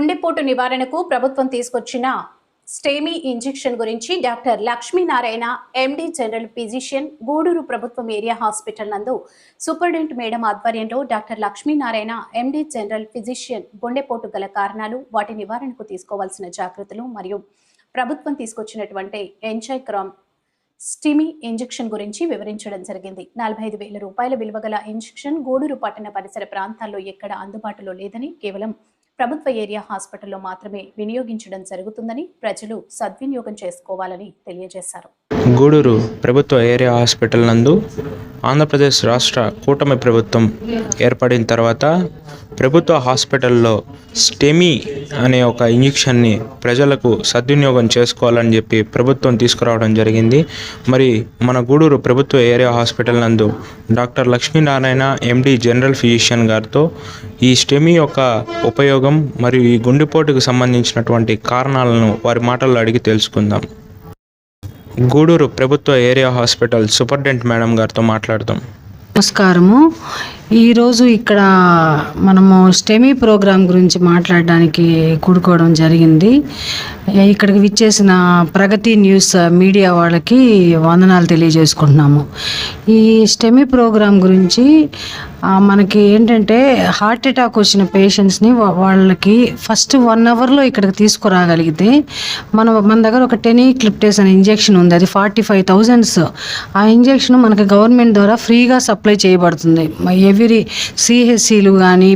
గుండెపోటు నివారణకు ప్రభుత్వం తీసుకొచ్చిన స్టేమీ ఇంజెక్షన్ గురించి doctor Lakshminarayana MD general physician Gudur ప్రభుత్వం ఏరియా హాస్పిటల్ నందు సూపరింటెండెంట్ మేడం ఆధ్వర్యంలో doctor Lakshminarayana MD general physician గుండెపోటు గల కారణాలు వాటి నివారణకు తీసుకోవాల్సిన జాగ్రత్తలు మరియు ప్రభుత్వం తీసుకొచ్చినటువంటి ఎంజైక్రామ్ స్టిమీ ఇంజెక్షన్ గురించి వివరించడం జరిగింది. నలభై ఐదు వేల రూపాయల విలువ గల ఇంజెక్షన్ గూడూరు పట్టణ పరిసర ప్రాంతాల్లో ఎక్కడ అందుబాటులో లేదని కేవలం ప్రభుత్వ ఏరియా హాస్పిటల్లో మాత్రమే వినియోగించడం జరుగుతుందని ప్రజలు సద్వినియోగం చేసుకోవాలని తెలియజేశారు. గూడూరు ప్రభుత్వ ఏరియా హాస్పిటల్ నందు ఆంధ్రప్రదేశ్ రాష్ట్ర కూటమి ప్రభుత్వం ఏర్పడిన తర్వాత ప్రభుత్వ హాస్పిటల్లో స్టెమీ అనే ఒక ఇంజెక్షన్ని ప్రజలకు సద్వినియోగం చేసుకోవాలని చెప్పి ప్రభుత్వం తీసుకురావడం జరిగింది. మరి మన గూడూరు ప్రభుత్వ ఏరియా హాస్పిటల్ నందు doctor Lakshminarayana MD general physician గారితో ఈ స్టెమీ యొక్క ఉపయోగం మరియు ఈ గుండెపోటుకు సంబంధించినటువంటి కారణాలను వారి మాటల్లో అడిగి తెలుసుకుందాం. గూడూరు ప్రభుత్వ ఏరియా హాస్పిటల్ సూపర్డెంట్ మేడం గారితో మాట్లాడదాం. నమస్కారము. ఈరోజు ఇక్కడ మనము స్టెమీ ప్రోగ్రాం గురించి మాట్లాడడానికి కూడుకోవడం జరిగింది. ఇక్కడికి విచ్చేసిన ప్రగతి న్యూస్ మీడియా వాళ్ళకి వందనాలు తెలియజేసుకుంటున్నాము. ఈ స్టెమీ ప్రోగ్రాం గురించి మనకి ఏంటంటే హార్ట్ అటాక్ వచ్చిన పేషెంట్స్ని వాళ్ళకి ఫస్ట్ వన్ అవర్లో ఇక్కడికి తీసుకురాగలిగితే మనం మన దగ్గర ఒక టెనీ క్లిప్టేస్ అనే ఇంజెక్షన్ ఉంది. అది ఫార్టీ ఫైవ్ థౌజండ్స్. ఆ ఇంజెక్షన్ మనకి గవర్నమెంట్ ద్వారా ఫ్రీగా సప్లై చేయబడుతుంది. ఎవ్రీ సిహెచ్సిలు కానీ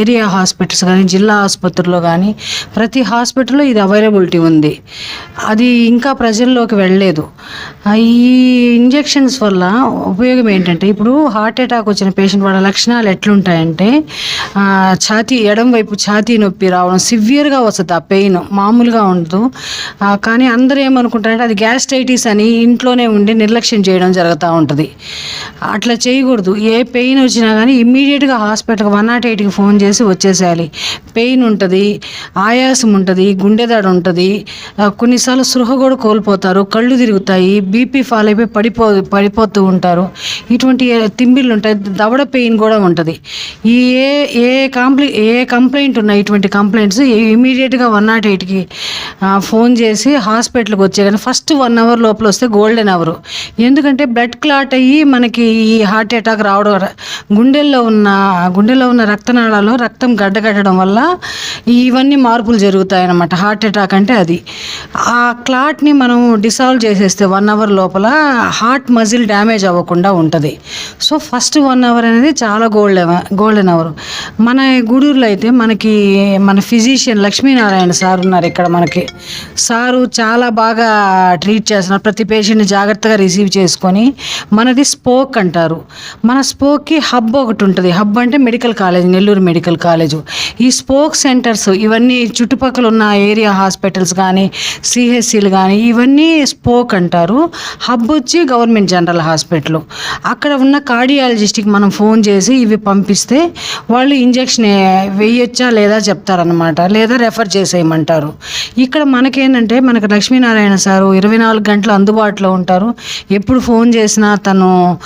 ఏరియా హాస్పిటల్స్ కానీ జిల్లా ఆసుపత్రుల్లో కానీ ప్రతి హాస్పిటల్లో ఇది అవైలబిలిటీ ఉంది. అది ఇంకా ప్రజల్లోకి వెళ్ళలేదు. ఈ ఇంజెక్షన్స్ వల్ల ఉపయోగం ఏంటంటే ఇప్పుడు హార్ట్ అటాక్ వచ్చిన పేషెంట్ వాళ్ళ లక్షణాలు ఎట్లుంటాయంటే ఛాతీ ఎడం వైపు ఛాతీ నొప్పి రావడం సివియర్గా వస్తుంది ఆ పెయిన్ మామూలుగా ఉండదు. కానీ అందరూ ఏమనుకుంటారంటే అది గ్యాస్ట్రైటిస్ అని ఇంట్లోనే ఉండి నిర్లక్ష్యం చేయడం జరుగుతూ ఉంటుంది. అట్లా చేయకూడదు. ఏ పెయిన్ వచ్చినా కానీ ఇమ్మీడియట్గా హాస్పిటల్కి వన్ నాట్ ఎయిట్కి ఫోన్ చేసి వచ్చేసేయాలి. పెయిన్ ఉంటుంది ఆయాసం ఉంటుంది గుండెదాడు ఉంటుంది. కొన్నిసార్లు సృహ కూడా కోల్పోతారు కళ్ళు తిరుగుతాయి బీపీ ఫాల్ అయిపోయి పడిపో పడిపోతూ ఉంటారు. ఇటువంటి తిమ్మిళ్ళు ఉంటాయి దవడ పెయిన్ కూడా ఉంటుంది. ఈ ఏ ఏ కంప్లైంట్ ఏ కంప్లైంట్ ఉన్నాయి ఇటువంటి కంప్లైంట్స్ ఇమీడియట్గా వన్ నాట్ ఎయిట్కి ఫోన్ చేసి హాస్పిటల్కి వచ్చే కానీ ఫస్ట్ వన్ అవర్ లోపల వస్తే గోల్డెన్ అవర్. ఎందుకంటే బ్లడ్ క్లాట్ అయ్యి మనకి ఈ హార్ట్ అటాక్ రావడం గుండె గుండెల్లో ఉన్న గుండెలో ఉన్న రక్తనాళాలు రక్తం గడ్డగట్టడం వల్ల ఇవన్నీ మార్పులు జరుగుతాయి అన్నమాట హార్ట్ అటాక్ అంటే అది. ఆ క్లాట్ని మనం డిసాల్వ్ చేసేస్తే వన్ అవర్ లోపల హార్ట్ మజిల్ డ్యామేజ్ అవ్వకుండా ఉంటుంది. సో ఫస్ట్ వన్ అవర్ అనేది చాలా గోల్డెన్ గోల్డెన్ అవర్. మన గూడూరులో అయితే మనకి మన ఫిజిషియన్ లక్ష్మీనారాయణ సార్ ఉన్నారు ఇక్కడ మనకి. సారు చాలా బాగా ట్రీట్ చేస్తున్నారు. ప్రతి పేషెంట్ని జాగ్రత్తగా రిసీవ్ చేసుకొని మనది స్పోక్ అంటారు. మన స్పోక్కి హబ్ ఒకటి ఉంటుంది. హబ్ అంటే medical college Nellore medical college. ఈ స్పోక్ సెంటర్స్ ఇవన్నీ చుట్టుపక్కల ఉన్న ఏరియా హాస్పిటల్స్ కానీ సిహెచ్సిలు కానీ ఇవన్నీ స్పోక్ అంటారు. హబ్ వచ్చి గవర్నమెంట్ జనరల్ హాస్పిటల్. అక్కడ ఉన్న కార్డియాలజిస్ట్కి మనం ఫోన్ చేసి ఇవి పంపిస్తే వాళ్ళు ఇంజెక్షన్ వేయొచ్చా లేదా చెప్తారనమాట లేదా రెఫర్ చేసేయమంటారు. ఇక్కడ మనకేంటంటే మనకు లక్ష్మీనారాయణ సారు ఇరవై నాలుగు గంటలు అందుబాటులో ఉంటారు. ఎప్పుడు ఫోన్ చేసినా తను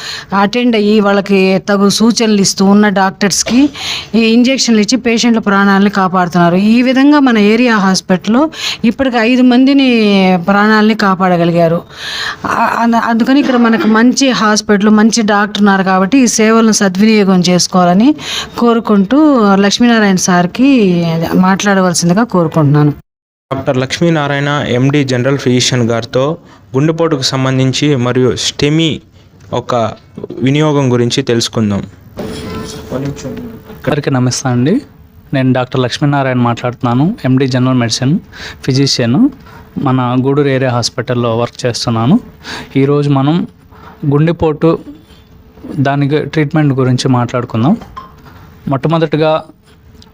అటెండ్ అయ్యి వాళ్ళకి తగు సూచనలు ఇస్తూ ఉన్న డాక్టర్స్కి ఈ ఇంజెక్షన్లు ఇచ్చి పేషెంట్ల ప్రాణాలని కాపాడుతున్నారు. ఈ విధంగా మన ఏరియా హాస్పిటల్లో ఇప్పటికి ఐదు మందిని ప్రాణాలని కాపాడగలిగారు. అందుకని ఇక్కడ మనకు మంచి హాస్పిటల్ మంచి డాక్టర్ ఉన్నారు కాబట్టి ఈ సేవలను సద్వినియోగం చేసుకోవాలని కోరుకుంటూ లక్ష్మీనారాయణ సార్కి మాట్లాడవలసిందిగా కోరుకుంటున్నాను. Doctor Lakshminarayana MD general physician గారితో గుండెపోటుకు సంబంధించి మరియు స్టెమీ ఒక వినియోగం గురించి తెలుసుకుందాం. అందరికీ నమస్తే అండి. నేను డాక్టర్ లక్ష్మీనారాయణ మాట్లాడుతున్నాను. ఎండి జనరల్ మెడిసిన్ ఫిజిషియన్ మన గూడూరు ఏరియా హాస్పిటల్లో వర్క్ చేస్తున్నాను. ఈరోజు మనం గుండెపోటు దానికి ట్రీట్మెంట్ గురించి మాట్లాడుకుందాం. మొట్టమొదటిగా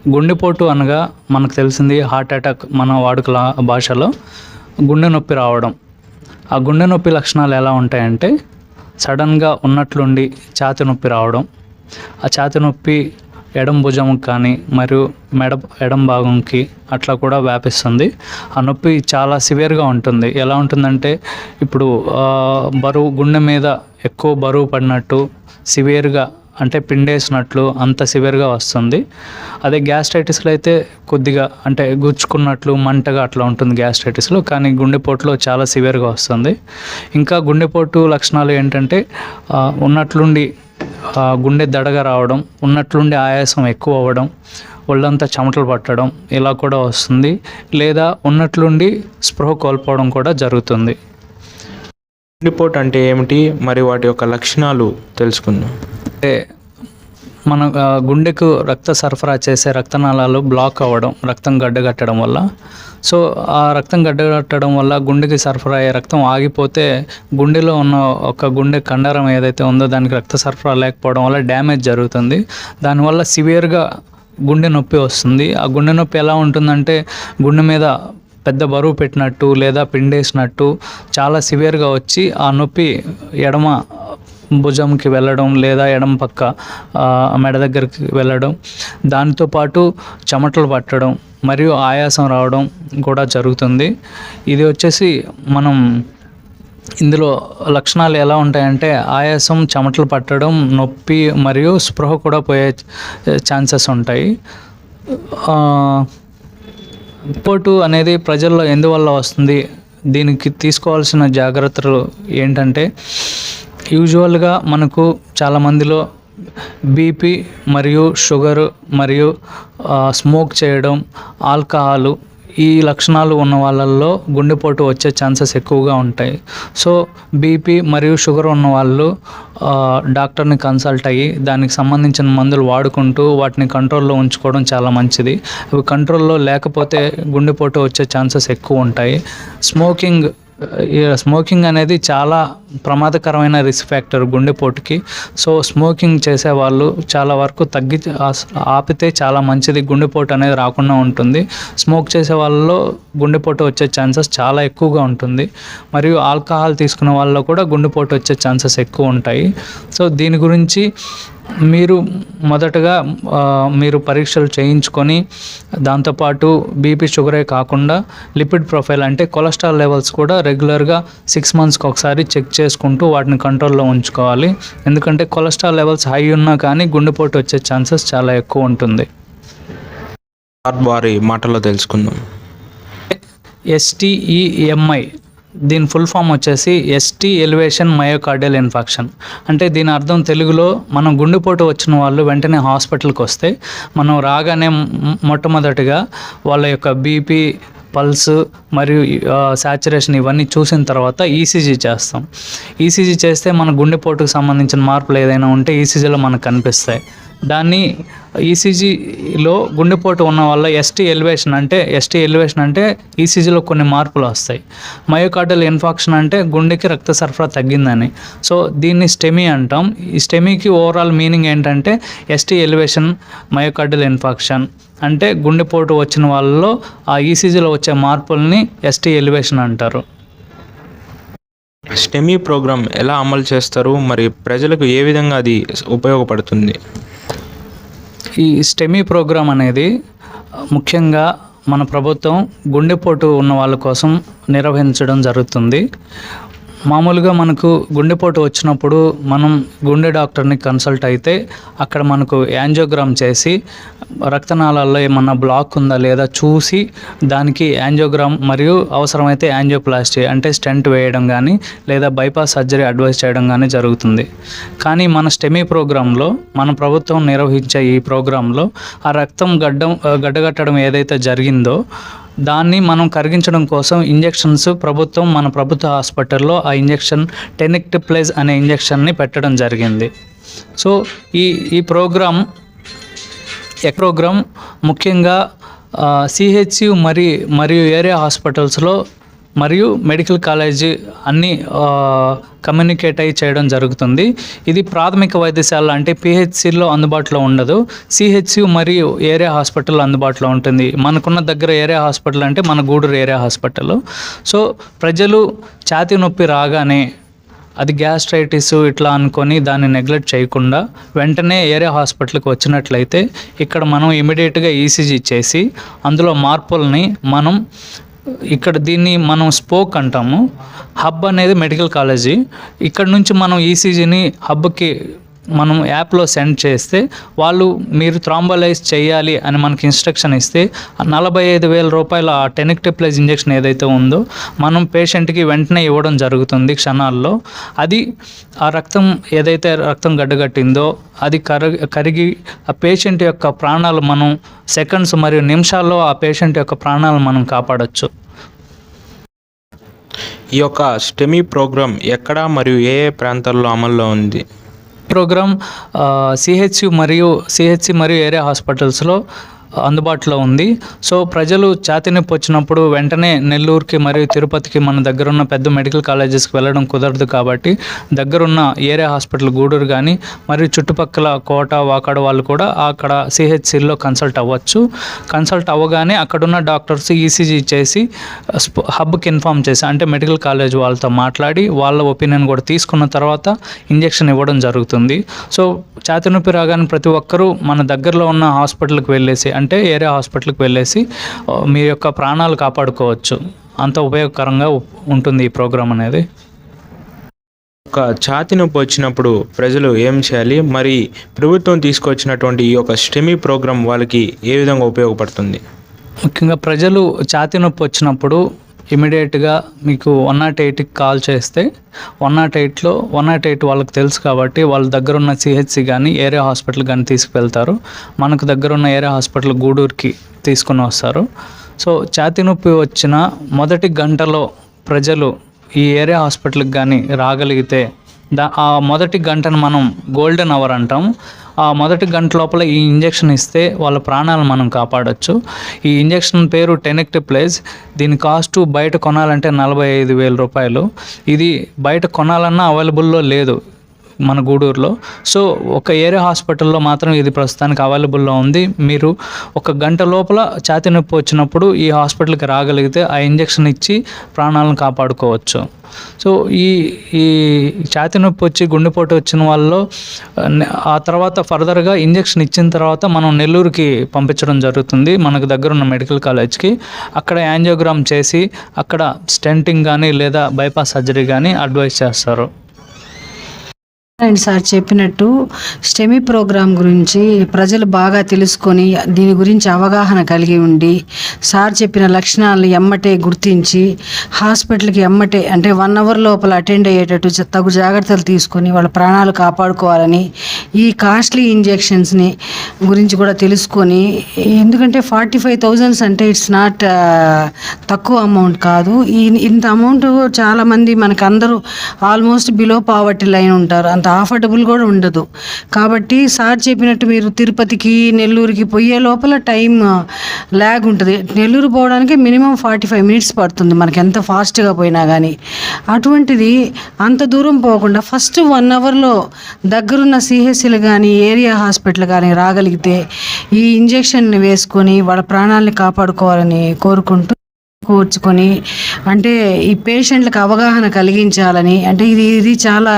గుండెపోటు అనగా మనకు తెలిసింది హార్ట్ అటాక్ మన వాడుకల భాషలో గుండె నొప్పి రావడం. ఆ గుండె నొప్పి లక్షణాలు ఎలా ఉంటాయంటే సడన్గా ఉన్నట్లుండి ఛాతి నొప్పి రావడం ఆ ఛాతి నొప్పి ఎడం భుజం కానీ మరియు మెడ ఎడం భాగంకి అట్లా కూడా వ్యాపిస్తుంది. ఆ నొప్పి చాలా సివియర్గా ఉంటుంది. ఎలా ఉంటుందంటే ఇప్పుడు బరువు గుండె మీద ఎక్కువ బరువు పడినట్టు సివియర్గా అంటే పిండేసినట్లు అంత సివియర్గా వస్తుంది. అదే గ్యాస్ట్రైటిస్లో అయితే కొద్దిగా అంటే గుచ్చుకున్నట్లు మంటగా అట్లా ఉంటుంది గ్యాస్ట్రైటిస్లో కానీ గుండెపోటులో చాలా సివియర్గా వస్తుంది. ఇంకా గుండెపోటు లక్షణాలు ఏంటంటే ఉన్నట్లుండి గుండె దడగా రావడం ఉన్నట్లుండి ఆయాసం ఎక్కువ అవ్వడం ఒళ్ళంతా చెమటలు పట్టడం ఇలా కూడా వస్తుంది. లేదా ఉన్నట్లుండి స్పృహ కోల్పోవడం కూడా జరుగుతుంది. రిపోర్ట్ అంటే ఏమిటి? మరి వాటి యొక్క లక్షణాలు తెలుసుకుందాం. అంటే మన గుండెకు రక్త సరఫరా చేసే రక్తనాళాలు బ్లాక్ అవ్వడం రక్తం గడ్డగట్టడం వల్ల. సో ఆ రక్తం గడ్డగట్టడం వల్ల గుండెకి సరఫరా అయ్యే రక్తం ఆగిపోతే గుండెలో ఉన్న ఒక గుండె కండరం ఏదైతే ఉందో దానికి రక్త సరఫరా లేకపోవడం వల్ల డ్యామేజ్ జరుగుతుంది. దానివల్ల సివియర్గా గుండె నొప్పి వస్తుంది. ఆ గుండె నొప్పి ఎలా ఉంటుందంటే గుండె మీద పెద్ద బరువు పెట్టినట్టు లేదా పిండేసినట్టు చాలా సివియర్గా వచ్చి ఆ నొప్పి ఎడమ భుజంకి వెళ్ళడం లేదా ఎడమ పక్క మెడ దగ్గరికి వెళ్ళడం దాంతోపాటు చెమటలు పట్టడం మరియు ఆయాసం రావడం కూడా జరుగుతుంది. ఇది వచ్చేసి మనం ఇందులో లక్షణాలు ఎలా ఉంటాయంటే ఆయాసం చెమటలు పట్టడం నొప్పి మరియు స్పృహ కూడా పోయే ఛాన్సెస్ ఉంటాయి. ఆ, అనేది ప్రజల్లో ఎందువల్ల వస్తుంది? దీనికి తీసుకోవాల్సిన జాగ్రత్తలు ఏంటంటే యూజువల్గా మనకు చాలామందిలో బీపీ మరియు షుగర్ మరియు స్మోక్ చేయడం ఆల్కహాలు ఈ లక్షణాలు ఉన్న వాళ్ళల్లో గుండెపోటు వచ్చే ఛాన్సెస్ ఎక్కువగా ఉంటాయి. సో బీపీ మరియు షుగర్ ఉన్న వాళ్ళు డాక్టర్ని కన్సల్ట్ అయ్యి దానికి సంబంధించిన మందులు వాడుకుంటూ వాటిని కంట్రోల్లో ఉంచుకోవడం చాలా మంచిది. అవి కంట్రోల్లో లేకపోతే గుండెపోటు వచ్చే ఛాన్సెస్ ఎక్కువ ఉంటాయి. స్మోకింగ్ స్మోకింగ్ అనేది చాలా ప్రమాదకరమైన రిస్క్ ఫ్యాక్టర్ గుండెపోటుకి సో స్మోకింగ్ చేసే వాళ్ళు చాలా వరకు తగ్గి ఆపితే చాలా మంచిది. గుండెపోటు అనేది రాకుండా ఉంటుంది. స్మోక్ చేసే వాళ్ళలో గుండెపోటు వచ్చే ఛాన్సెస్ చాలా ఎక్కువగా ఉంటుంది. మరియు ఆల్కహాల్ తీసుకున్న వాళ్ళలో కూడా గుండెపోటు వచ్చే ఛాన్సెస్ ఎక్కువ ఉంటాయి. సో దీని గురించి మీరు మొదటగా మీరు పరీక్షలు చేయించుకొని దాంతోపాటు బీపీ షుగరే కాకుండా లిపిడ్ ప్రొఫైల్ అంటే కొలెస్ట్రాల్ లెవెల్స్ కూడా రెగ్యులర్గా సిక్స్ మంత్స్కి ఒకసారి చెక్ చేసుకుంటూ వాటిని కంట్రోల్లో ఉంచుకోవాలి. ఎందుకంటే కొలెస్ట్రాల్ లెవెల్స్ హై ఉన్నా కానీ గుండెపోటు వచ్చే ఛాన్సెస్ చాలా ఎక్కువ ఉంటుంది. వారి మాటల్లో తెలుసుకుందాం. ఎస్టీఈఎంఐ దీని ఫుల్ ఫామ్ వచ్చేసి ఎస్టీ ఎలివేషన్ మయోకార్డియల్ ఇన్ఫెక్షన్ అంటే దీని అర్థం తెలుగులో మనం గుండెపోటు వచ్చిన వాళ్ళు వెంటనే హాస్పిటల్కి వస్తే మనం రాగానే మొట్టమొదటిగా వాళ్ళ యొక్క బీపీ పల్స్ మరియు శాచురేషన్ ఇవన్నీ చూసిన తర్వాత ఈసీజీ చేస్తాం. ఈసీజీ చేస్తే మన గుండెపోటుకు సంబంధించిన మార్పులు ఏదైనా ఉంటే ఈసీజీలో మనకు కనిపిస్తాయి. దాన్ని ఈసీజీలో గుండెపోటు ఉన్న వల్ల ఎస్టీ ఎలివేషన్ అంటే ఎస్టీ ఎలివేషన్ అంటే ఈసీజీలో కొన్ని మార్పులు వస్తాయి. మయోకార్డల్ ఇన్ఫాక్షన్ అంటే గుండెకి రక్త సరఫరా తగ్గిందని. సో దీన్ని స్టెమీ అంటాం. ఈ స్టెమీకి ఓవరాల్ మీనింగ్ ఏంటంటే ఎస్టీ ఎలివేషన్ మయోకార్డల్ ఇన్ఫాక్షన్ అంటే గుండెపోటు వచ్చిన వాళ్ళలో ఆ ఈసీజీలో వచ్చే మార్పుల్ని ఎస్టీ ఎలివేషన్ అంటారు. స్టెమీ ప్రోగ్రామ్ ఎలా అమలు చేస్తారు? మరి ప్రజలకు ఏ విధంగా అది ఉపయోగపడుతుంది? ఈ స్టెమీ ప్రోగ్రాం అనేది ముఖ్యంగా మన ప్రభుత్వం గుండెపోటు ఉన్న వాళ్ళ కోసం నిర్వహించడం జరుగుతుంది. మామూలుగా మనకు గుండెపోటు వచ్చినప్పుడు మనం గుండె డాక్టర్ని కన్సల్ట్ అయితే అక్కడ మనకు యాంజియోగ్రామ్ చేసి రక్తనాళాల్లో ఏమన్నా బ్లాక్ ఉందా లేదా చూసి దానికి యాంజియోగ్రామ్ మరియు అవసరమైతే యాంజియోప్లాస్టీ అంటే స్టెంట్ వేయడం కానీ లేదా బైపాస్ సర్జరీ అడ్వైస్ చేయడం కానీ జరుగుతుంది. కానీ మన స్టెమీ ప్రోగ్రాంలో మన ప్రభుత్వం నిర్వహించే ఈ ప్రోగ్రాంలో ఆ రక్తం గడ్డం గడ్డగట్టడం ఏదైతే జరిగిందో దాన్ని మనం కరిగించడం కోసం ఇంజెక్షన్స్ ప్రభుత్వం మన ప్రభుత్వ హాస్పిటల్లో ఆ ఇంజెక్షన్ టెనిక్ట్ ప్లేస్ అనే ఇంజెక్షన్ని పెట్టడం జరిగింది. సో ఈ ఈ ప్రోగ్రామ్ ఎక్ ప్రోగ్రామ్ ముఖ్యంగా సిహెచ్యు మరి మరియు ఏరియా హాస్పిటల్స్లో మరియు మెడికల్ కాలేజీ అన్నీ కమ్యూనికేట్ అయ్యి చేయడం జరుగుతుంది. ఇది ప్రాథమిక వైద్యశాల అంటే పిహెచ్సిలో అందుబాటులో ఉండదు. సిహెచ్సి మరియు ఏరియా హాస్పిటల్ అందుబాటులో ఉంటుంది. మనకున్న దగ్గర ఏరియా హాస్పిటల్ అంటే మన గూడూరు ఏరియా హాస్పిటల్. సో ప్రజలు ఛాతీ నొప్పి రాగానే అది గ్యాస్ట్రైటిస్ ఇట్లా అనుకొని దాన్ని నెగ్లెక్ట్ చేయకుండా వెంటనే ఏరియా హాస్పిటల్కి వచ్చినట్లయితే ఇక్కడ మనం ఇమీడియట్గా ఈసీజీ చేసి అందులో మార్పుల్ని మనం ఇక్కడ దీన్ని మనం స్పోక్ అంటాము. హబ్ అనేది మెడికల్ కాలేజీ. ఇక్కడ నుంచి మనం ఈసీజీని హబ్కి మనం యాప్లో సెండ్ చేస్తే వాళ్ళు మీరు థ్రాంబలైజ్ చేయాలి అని మనకి ఇన్స్ట్రక్షన్ ఇస్తే నలభై ఐదు వేల రూపాయల ఆ టెనిక్టిప్లైజ్ ఇంజెక్షన్ ఏదైతే ఉందో మనం పేషెంట్కి వెంటనే ఇవ్వడం జరుగుతుంది క్షణాల్లో. అది ఆ రక్తం ఏదైతే రక్తం గడ్డగట్టిందో అది కరగి కరిగి ఆ పేషెంట్ యొక్క ప్రాణాలు మనం సెకండ్స్ మరియు నిమిషాల్లో ఆ పేషెంట్ యొక్క ప్రాణాలు మనం కాపాడచ్చు. ఈ యొక్క స్టెమీ ప్రోగ్రాం ఎక్కడ మరియు ఏ ఏ ప్రాంతాల్లో అమల్లో ఉంది? ప్రోగ్రామ్ సిహెచ్యు మరియు సిహెచ్సి మరియు ఏరియా హాస్పిటల్స్లో అందుబాటులో ఉంది. సో ప్రజలు ఛాతీ నొప్పి వచ్చినప్పుడు వెంటనే నెల్లూరుకి మరియు తిరుపతికి మన దగ్గర ఉన్న పెద్ద మెడికల్ కాలేజెస్కి వెళ్ళడం కుదరదు కాబట్టి దగ్గరున్న ఏరియా హాస్పిటల్ గూడూరు కానీ మరియు చుట్టుపక్కల కోట వాకాడ వాళ్ళు కూడా అక్కడ సిహెచ్సిలో కన్సల్ట్ అవ్వచ్చు. కన్సల్ట్ అవ్వగానే అక్కడున్న డాక్టర్స్ ఈసీజీ చేసి హబ్కి ఇన్ఫామ్ చేసి అంటే మెడికల్ కాలేజ్ వాళ్ళతో మాట్లాడి వాళ్ళ ఒపీనియన్ కూడా తీసుకున్న తర్వాత ఇంజెక్షన్ ఇవ్వడం జరుగుతుంది. సో ఛాతీ నొప్పి రాగానే ప్రతి ఒక్కరూ మన దగ్గరలో ఉన్న హాస్పిటల్కి వెళ్ళేసి అంటే ఏరియా హాస్పిటల్కి వెళ్ళేసి మీ యొక్క ప్రాణాలు కాపాడుకోవచ్చు. అంత ఉపయోగకరంగా ఉంటుంది ఈ ప్రోగ్రామ్ అనేది. ఒక ఛాతి నొప్పి వచ్చినప్పుడు ప్రజలు ఏం చేయాలి? మరి ప్రభుత్వం తీసుకొచ్చినటువంటి ఈ యొక్క స్టెమీ ప్రోగ్రాం వాళ్ళకి ఏ విధంగా ఉపయోగపడుతుంది? ముఖ్యంగా ప్రజలు ఛాతీ నొప్పి వచ్చినప్పుడు ఇమీడియట్గా మీకు వన్ నాట్ ఎయిట్కి కాల్ చేస్తే వన్ నాట్ ఎయిట్లో వన్ నాట్ ఎయిట్ వాళ్ళకి తెలుసు కాబట్టి వాళ్ళ దగ్గర ఉన్న సిహెచ్సి కానీ ఏరియా హాస్పిటల్ కానీ తీసుకువెళ్తారు. మనకు దగ్గర ఉన్న ఏరియా హాస్పిటల్ గూడూరుకి తీసుకుని వస్తారు. సో ఛాతీ నొప్పి వచ్చిన మొదటి గంటలో ప్రజలు ఈ ఏరియా హాస్పిటల్కి కానీ రాగలిగితే దా ఆ మొదటి గంటను మనం గోల్డెన్ అవర్ అంటాం ఆ మొదటి గంట లోపల ఈ ఇంజెక్షన్ ఇస్తే వాళ్ళ ప్రాణాలు మనం కాపాడొచ్చు. ఈ ఇంజెక్షన్ పేరు టెనెక్టిప్లేజ్. దీని కాస్ట్ బయట కొనాలంటే నలభై ఐదు వేల రూపాయలు. ఇది బయట కొనాలన్నా అవైలబుల్లో లేదు. మన గూడూరులో. సో ఒక ఏరియా హాస్పిటల్లో మాత్రం ఇది ప్రస్తుతానికి అవైలబుల్లో ఉంది. మీరు ఒక గంట లోపల ఛాతీ నొప్పి వచ్చినప్పుడు ఈ హాస్పిటల్కి రాగలిగితే ఆ ఇంజెక్షన్ ఇచ్చి ప్రాణాలను కాపాడుకోవచ్చు. సో ఈ ఈ ఛాతీ నొప్పి వచ్చి గుండెపోటు వచ్చిన వాళ్ళలో ఆ, ఆ తర్వాత ఫర్దర్గా ఇంజెక్షన్ ఇచ్చిన తర్వాత మనం నెల్లూరుకి పంపించడం జరుగుతుంది. మనకు దగ్గర ఉన్న మెడికల్ కాలేజ్కి. అక్కడ యాంజియోగ్రామ్ చేసి అక్కడ స్టెంటింగ్ కానీ లేదా బైపాస్ సర్జరీ కానీ అడ్వైస్ చేస్తారు. అండ్ సార్ చెప్పినట్టు స్టెమీ ప్రోగ్రాం గురించి ప్రజలు బాగా తెలుసుకొని దీని గురించి అవగాహన కలిగి ఉండి సార్ చెప్పిన లక్షణాలను ఎమ్మటే గుర్తించి హాస్పిటల్కి ఎమ్మటే అంటే వన్ అవర్ లోపల అటెండ్ అయ్యేటట్టు తగు జాగ్రత్తలు తీసుకొని వాళ్ళ ప్రాణాలు కాపాడుకోవాలని ఈ కాస్ట్లీ ఇంజెక్షన్స్ని గురించి కూడా తెలుసుకొని ఎందుకంటే ఫార్టీ ఫైవ్ థౌజండ్స్ అంటే ఇట్స్ నాట్ తక్కువ అమౌంట్ కాదు. ఈ ఇంత అమౌంట్ చాలామంది మనకు అందరూ ఆల్మోస్ట్ బిలో పావర్టీ లైన్ ఉంటారు. అంత కంఫర్టబుల్ కూడా ఉండదు. కాబట్టి సార్ చెప్పినట్టు మీరు తిరుపతికి నెల్లూరుకి పోయే లోపల టైం ల్యాగ్ ఉంటుంది. నెల్లూరు పోవడానికి మినిమం ఫార్టీ ఫైవ్ మినిట్స్ పడుతుంది. మనకి ఎంత ఫాస్ట్గా పోయినా కానీ అటువంటిది అంత దూరం పోకుండా ఫస్ట్ వన్ అవర్లో దగ్గరున్న సిహెచ్సిలు కానీ ఏరియా హాస్పిటల్ కానీ రాగలిగితే ఈ ఇంజెక్షన్ని వేసుకొని వాళ్ళ ప్రాణాలని కాపాడుకోవాలని కోరుకుంటూ కూర్చుకొని అంటే ఈ పేషెంట్లకు అవగాహన కలిగించాలని అంటే ఇది ఇది చాలా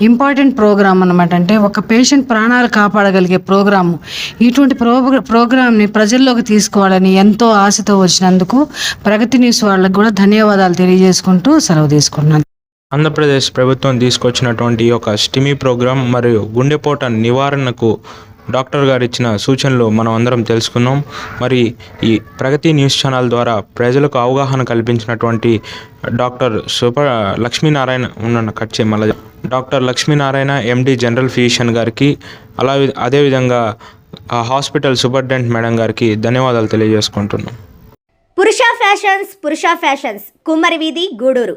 ఇంపార్టెంట్ ప్రోగ్రామ్ అనమాట అంటే ఒక పేషెంట్ ప్రాణాలు కాపాడగలిగే ప్రోగ్రాము. ఇటువంటి ప్రోగ్రా ప్రోగ్రామ్ని ప్రజల్లోకి తీసుకోవాలని ఎంతో ఆశతో వచ్చినందుకు ప్రగతి న్యూస్ వాళ్ళకు కూడా ధన్యవాదాలు తెలియజేసుకుంటూ సెలవు తీసుకున్నాను. ఆంధ్రప్రదేశ్ ప్రభుత్వం తీసుకొచ్చినటువంటి ఈ యొక్క స్టిమీ ప్రోగ్రాం మరియు గుండెపోట నివారణకు డాక్టర్ గారు ఇచ్చిన సూచనలు మనం అందరం తెలుసుకున్నాం. మరి ఈ ప్రగతి న్యూస్ ఛానల్ ద్వారా ప్రజలకు అవగాహన కల్పించినటువంటి డాక్టర్ సుప లక్ష్మీనారాయణ ఉన్న కట్ చే మళ్ళీ. Doctor Lakshminarayana MD general physician గారికి అలా అదేవిధంగా ఆ హాస్పిటల్ సూపరింటెండెంట్ మేడం గారికి ధన్యవాదాలు తెలియజేసుకుంటున్నాం. పురుష ఫ్యాషన్స్ పురుష ఫ్యాషన్స్. కుమ్మరి వీధి గూడూరు.